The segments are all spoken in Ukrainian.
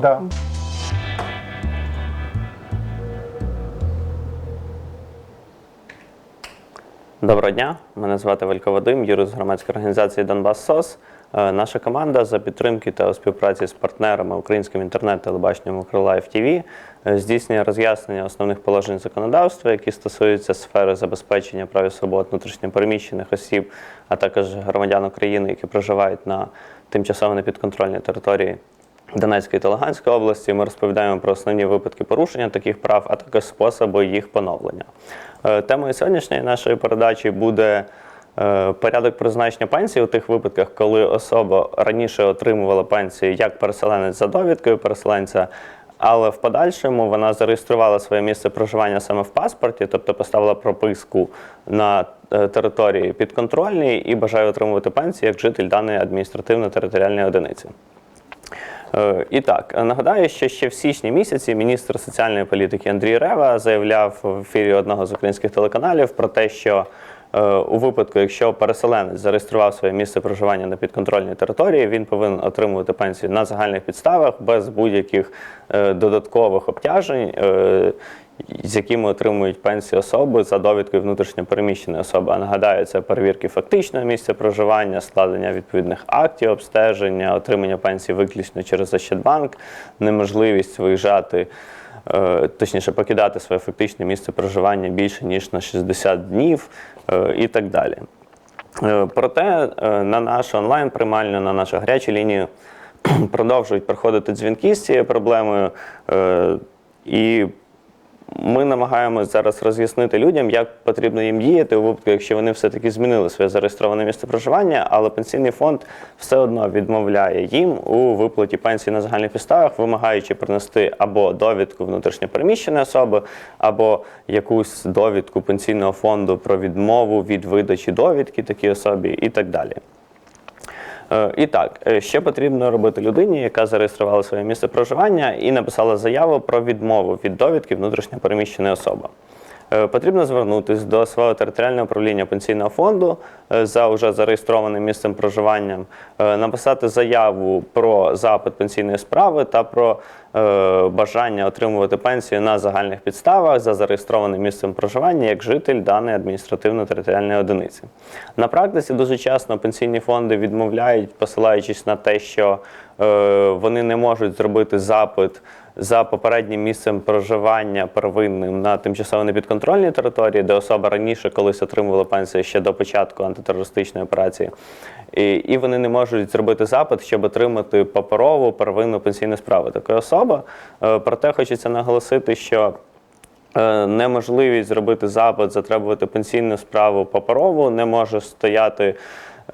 Да. Доброго дня, мене звати Валько Вадим, юрист громадської організації Донбас СОС. Е, Наша команда за підтримки та у співпраці з партнерами українським інтернет-телебаченням Укрлайф ТВ здійснює роз'яснення основних положень законодавства, які стосуються сфери забезпечення прав і свобод внутрішньопереміщених осіб, а також громадян України, які проживають на тимчасово непідконтрольній території Донецької та Луганської області. Ми розповідаємо про основні випадки порушення таких прав, а також способи їх поновлення. Е, Темою сьогоднішньої нашої передачі буде е, порядок призначення пенсії у тих випадках, коли особа раніше отримувала пенсію як переселенець за довідкою переселенця. Але в подальшому вона зареєструвала своє місце проживання саме в паспорті, тобто поставила прописку на е, території підконтрольній і бажає отримувати пенсію як житель даної адміністративно-територіальної одиниці. Е, І так, нагадаю, що ще в січні місяці міністр соціальної політики Андрій Рева заявляв в ефірі одного з українських телеканалів про те, що е, у випадку, якщо переселенець зареєстрував своє місце проживання на підконтрольній території, він повинен отримувати пенсію на загальних підставах без будь-яких е, додаткових обтяжень. З якими отримують пенсію особи за довідкою внутрішньопереміщеної особи. А нагадаю, це перевірки фактичного місця проживання, складення відповідних актів обстеження, отримання пенсії виключно через Ощадбанк, неможливість виїжджати. е, Точніше, покидати своє фактичне місце проживання більше ніж на 60 днів е, і так далі. Е, Проте на нашу онлайн приймальню, на нашу гарячу лінію продовжують приходити дзвінки з цією проблемою. І ми намагаємося зараз роз'яснити людям, як потрібно їм діяти у випадку, якщо вони все-таки змінили своє зареєстроване місце проживання, але пенсійний фонд все одно відмовляє їм у виплаті пенсії на загальних підставах, вимагаючи принести або довідку внутрішньопереміщеної особи, або якусь довідку пенсійного фонду про відмову від видачі довідки такій особі і так далі. Е, І так, ще потрібно робити людині, яка зареєструвала своє місце проживання і написала заяву про відмову від довідки внутрішньопереміщеної особи. Е, Потрібно звернутися до свого територіального управління пенсійного фонду е, за вже зареєстрованим місцем проживання, написати заяву про запит пенсійної справи та про бажання отримувати пенсію на загальних підставах за зареєстрованим місцем проживання як житель даної адміністративно-територіальної одиниці. На практиці дуже часто пенсійні фонди відмовляють, посилаючись на те, що е, вони не можуть зробити запит за попереднім місцем проживання первинним на тимчасово непідконтрольній території, де особа раніше колись отримувала пенсію ще до початку антитерористичної операції. І, і вони не можуть зробити запит, щоб отримати паперову первинну пенсійну справу такої особи. Е, Проте хочеться наголосити, що Е, Неможливість зробити запит, затребувати пенсійну справу паперову не може стояти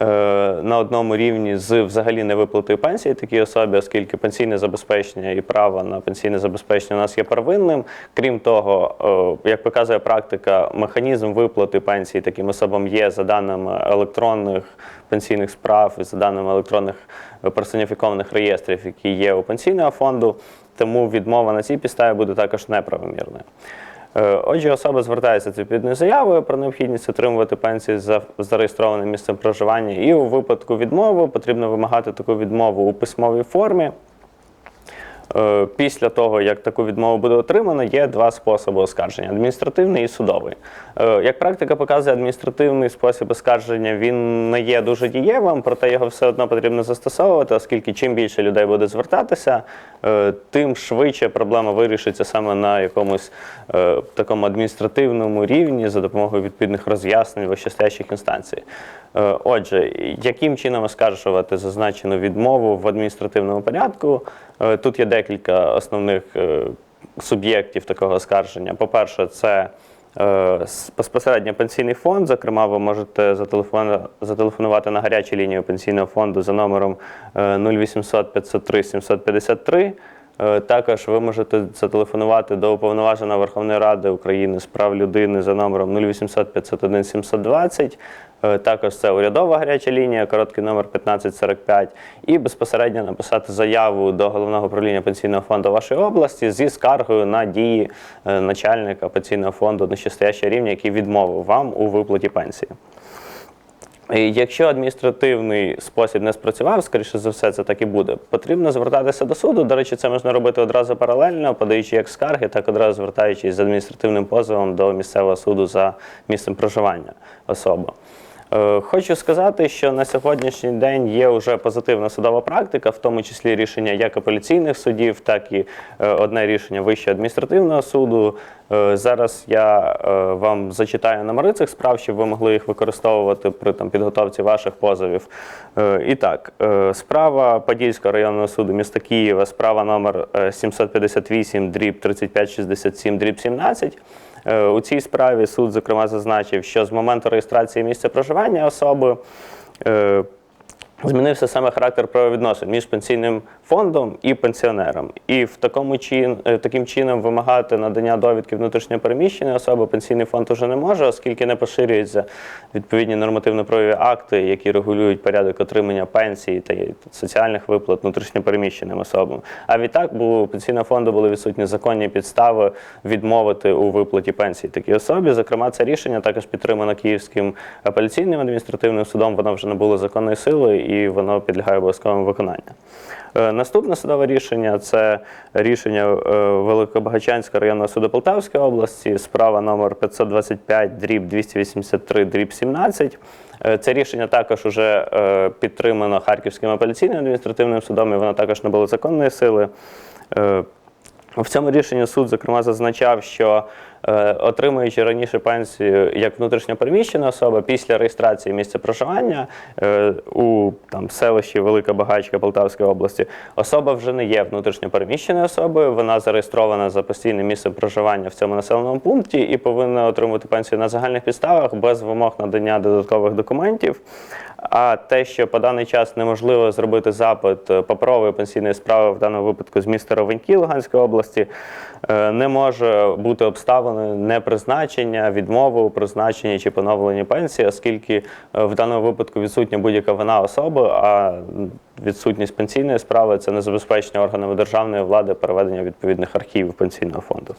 на одному рівні з взагалі невиплатою пенсії такій особі, оскільки пенсійне забезпечення і право на пенсійне забезпечення у нас є первинним. Крім того, е, як показує практика, механізм виплати пенсії таким особам є за даними електронних пенсійних справ і за даними електронних е, персоніфікованих реєстрів, які є у пенсійного фонду. Тому відмова на цій підставі буде також неправомірною. Е, Отже, особа звертається з відповідною заявою про необхідність отримувати пенсії за зареєстроване місцем проживання, і у випадку відмови потрібно вимагати таку відмову у письмовій формі. Е, Після того, як таку відмову буде отримано, є два способи оскарження: адміністративний і судовий. Е, Як практика показує, адміністративний спосіб оскарження він не є дуже дієвим, проте його все одно потрібно застосовувати, оскільки чим більше людей буде звертатися, е, тим швидше проблема вирішиться саме на якомусь такому адміністративному рівні за допомогою відповідних роз'яснень вищестоящих інстанцій. Отже, яким чином оскаржувати зазначену відмову в адміністративному порядку? Е, Тут є декілька основних е, суб'єктів такого оскарження. По-перше, це е, безпосередньо пенсійний фонд. Зокрема, ви можете зателефонувати на гарячу лінію пенсійного фонду за номером е, 0800 503 753. Е, Також ви можете зателефонувати до уповноваженого Верховної Ради України з прав людини за номером 0800 501 720. Е, Також це урядова гаряча лінія, короткий номер 1545. І безпосередньо написати заяву до головного управління пенсійного фонду вашої області зі скаргою на дії е, начальника пенсійного фонду нижчестоящого рівня, який відмовив вам у виплаті пенсії. Якщо адміністративний спосіб не спрацював, скоріше за все, це так і буде. Потрібно звертатися до суду. До речі, це можна робити одразу паралельно, подаючи як скарги, так одразу звертаючись з адміністративним позовом до місцевого суду за місцем проживання особи. Е, Хочу сказати, що на сьогоднішній день є вже позитивна судова практика, в тому числі рішення як апеляційних судів, так і е, одне рішення Вищого адміністративного суду. Е, Зараз я вам зачитаю номери цих справ, щоб ви могли їх використовувати при там, підготовці ваших позовів. І так, справа Подільського районного суду міста Києва, справа номер е, 758, дріб 3567, дріб 17. Е, У цій справі суд, зокрема, зазначив, що з моменту реєстрації місця проживання особи е, змінився саме характер правовідносин між пенсійним фондом і пенсіонером. І в такому чин, е, таким чином вимагати надання довідки внутрішньопереміщеної особи пенсійний фонд уже не може, оскільки не поширюються відповідні нормативно-правові акти, які регулюють порядок отримання пенсії та соціальних виплат внутрішньопереміщеним особам. А відтак у пенсійного фонду були відсутні законні підстави відмовити у виплаті пенсії такій особі. Зокрема, це рішення також підтримано Київським апеляційним адміністративним судом. Воно вже не було законної сили і воно підлягає обов'язковому виконанню. Е, Наступне судове рішення це рішення е, Великобагачанського районного суду Полтавської області, справа номер 525, дріб 283, дріб 17. Е, Це рішення також вже підтримано Харківським апеляційним адміністративним судом, і воно також не було законної сили. В цьому рішенні суд, зокрема, зазначав, що отримуючи раніше пенсію як внутрішньопереміщена особа після реєстрації місця проживання е, у там, селищі Велика Багачка Полтавської області, особа вже не є внутрішньопереміщеною особою, вона зареєстрована за постійним місцем проживання в цьому населеному пункті і повинна отримувати пенсію на загальних підставах без вимог надання додаткових документів. А те, що по даний час неможливо зробити запит е, паперової пенсійної справи в даному випадку з міста Ровенькі Луганської області, е, не може бути обставиною непризначення, відмови у призначенні чи поновленні пенсії, оскільки е, в даному випадку відсутня будь-яка вина особи, а відсутність пенсійної справи це не забезпечення органами державної влади переведення відповідних архівів пенсійного фонду.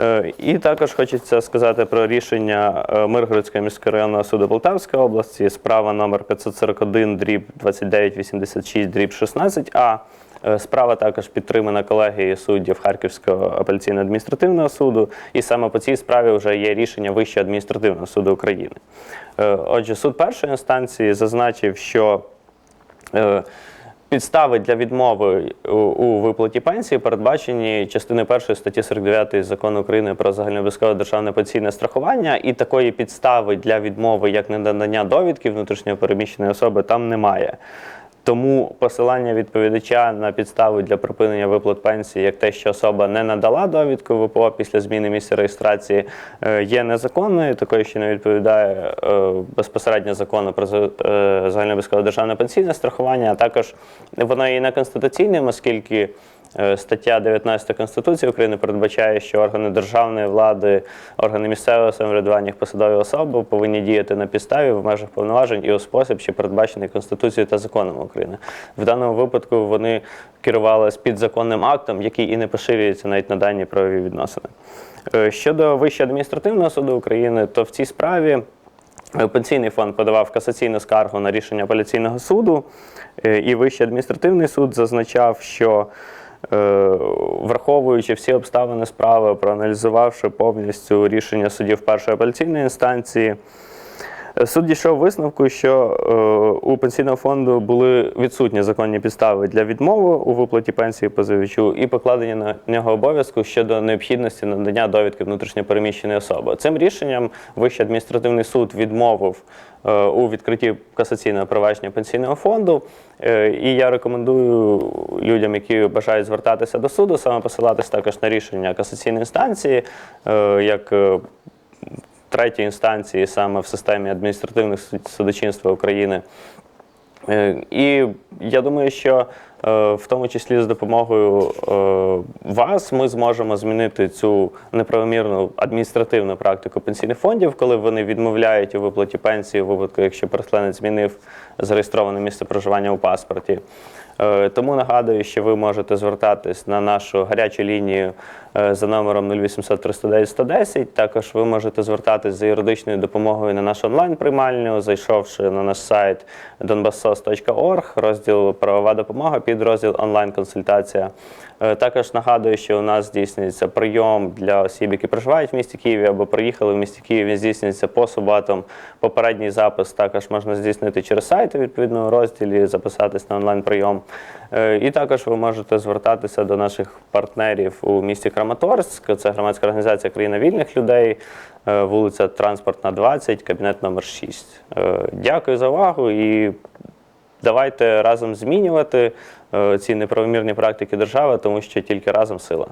Е, І також хочеться сказати про рішення е, Миргородського міського суду Полтавської області, справа номер 541, дріб 2986, дріб 16А. Е, Справа також підтримана колегією суддів Харківського апеляційно-адміністративного суду, і саме по цій справі вже є рішення Вищого адміністративного суду України. Е, Отже, суд першої інстанції зазначив, що е, Підстави для відмови у, виплаті пенсії передбачені частиною першої статті 49 закону України про загальнообов'язкове державне пенсійне страхування, і такої підстави для відмови як ненадання довідки внутрішньо переміщеної особи там немає. Тому посилання відповідача на підстави для припинення виплат пенсії, як те, що особа не надала довідку ВПО після зміни місця реєстрації, е, є незаконною, такою, що не відповідає е, безпосередньо закону про е, державне пенсійне страхування, а також воно є неконституційним, оскільки Стаття 19 Конституції України передбачає, що органи державної влади, органи місцевого самоврядування, посадові особи повинні діяти на підставі в межах повноважень і у спосіб, що передбачений Конституцією та законом України. В даному випадку вони керувалися підзаконним актом, який і не поширюється навіть на дані правові відносини. Е, Щодо Вищого адміністративного суду України, то в цій справі. Е, Пенсійний фонд подавав касаційну скаргу на рішення апеляційного суду, е, і Вищий адміністративний суд зазначав, що е, враховуючи всі обставини справи, проаналізувавши повністю рішення судів першої апеляційної інстанції, е, суд дійшов висновку, що е, у пенсійного фонду були відсутні законні підстави для відмови у виплаті пенсії позивачу і покладення на нього обов'язку щодо необхідності надання довідки внутрішньопереміщеної особи. Цим рішенням Вищий адміністративний суд відмовив е, у відкритті касаційного провадження пенсійного фонду. Е, І я рекомендую людям, які бажають звертатися до суду, саме посилатися також на рішення касаційної інстанції, е, як третьої інстанції саме в системі адміністративних судочинства України. Е, І я думаю, що е, в тому числі з допомогою е, вас ми зможемо змінити цю неправомірну адміністративну практику пенсійних фондів, коли вони відмовляють у виплаті пенсії у випадку, якщо переселенець змінив зареєстроване місце проживання у паспорті. Е, Тому нагадую, що ви можете звертатись на нашу гарячу лінію е, за номером 0800 309 110. Також ви можете звертатись за юридичною допомогою на нашу онлайн-приймальню, зайшовши на наш сайт donbassos.org, розділ правова допомога, підрозділ онлайн-консультація. Е, Також нагадую, що у нас здійснюється прийом для осіб, які проживають в місті Києві або приїхали в місті Києві. Він здійснюється по суботам. Попередній запис також можна здійснити через сайт відповідному розділі, записатись на онлайн-прийом. Е, І також ви можете звертатися до наших партнерів у місті Краматорськ. Це громадська організація Країна вільних людей, е, вулиця Транспортна, 20, кабінет номер 6. Е, Дякую за увагу і давайте разом змінювати ці неправомірні практики держави, тому що тільки разом сила.